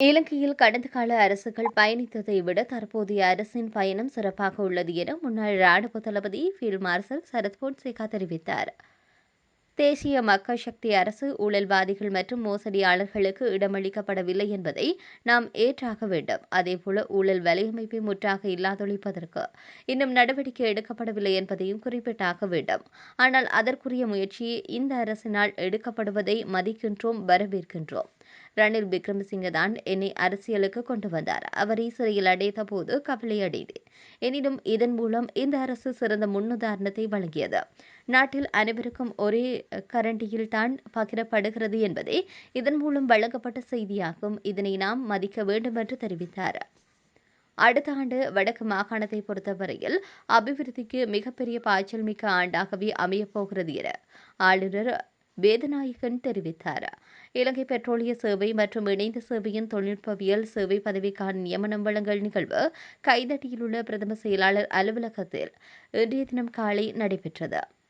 இலங்கையில் கடந்த கால அரசுகள் பயணித்ததை விட தற்போதைய அரசின் பயணம் சிறப்பாக உள்ளது என முன்னாள் ராணுவ தளபதி ஃபீல்ட் மார்ஷல் சரத் பொன்சேகா தெரிவித்தார். தேசிய மக்கள் சக்தி அரசு ஊழல்வாதிகள் மற்றும் மோசடியாளர்களுக்கு இடமளிக்கப்படவில்லை என்பதை நாம் ஏற்றாக வேண்டும். அதேபோல ஊழல் வலையமைப்பை முற்றாக இல்லாதொழிப்பதற்கு இன்னும் நடவடிக்கை எடுக்கப்படவில்லை என்பதையும் குறிப்பிட்டாக வேண்டும். ஆனால் அதற்குரிய முயற்சி இந்த அரசினால் எடுக்கப்படுவதை மதிக்கின்றோம் வரவேற்கின்றோம். ரணில் விக்ரமசிங்க தான் என்னை அரசியலுக்கு கொண்டு வந்தார். அவரை சிறையில் அடைத்த போது கவலை அடைந்தேன். எனினும் இதன் மூலம் இந்த அரசு சிறந்த முன்னுதாரணத்தை வழங்கியது. நாட்டில் அனைவருக்கும் ஒரே கரண்டியில் தான் பகிரப்படுகிறது என்பதே இதன் மூலம் வழங்கப்பட்ட செய்தியாகும். இதனை நாம் மதிக்க வேண்டும் என்று தெரிவித்தார். அடுத்த ஆண்டு வடக்கு மாகாணத்தை பொறுத்தவரையில் அபிவிருத்திக்கு மிகப்பெரிய பாய்ச்சல் மிக்க ஆண்டாகவே அமையப் போகிறது என ஆளுநர் வேதநாயகன் தெரிவித்தார். இலங்கை பெட்ரோலிய சேவை மற்றும் இணைந்த சேவையின் தொழில்நுட்பவியல் சேவை பதவிக்கான நியமனம் வழங்கல் நிகழ்வு கைதட்டியிலுள்ள பிரதம செயலாளர் அலுவலகத்தில் இன்றைய தினம் காலை நடைபெற்றது.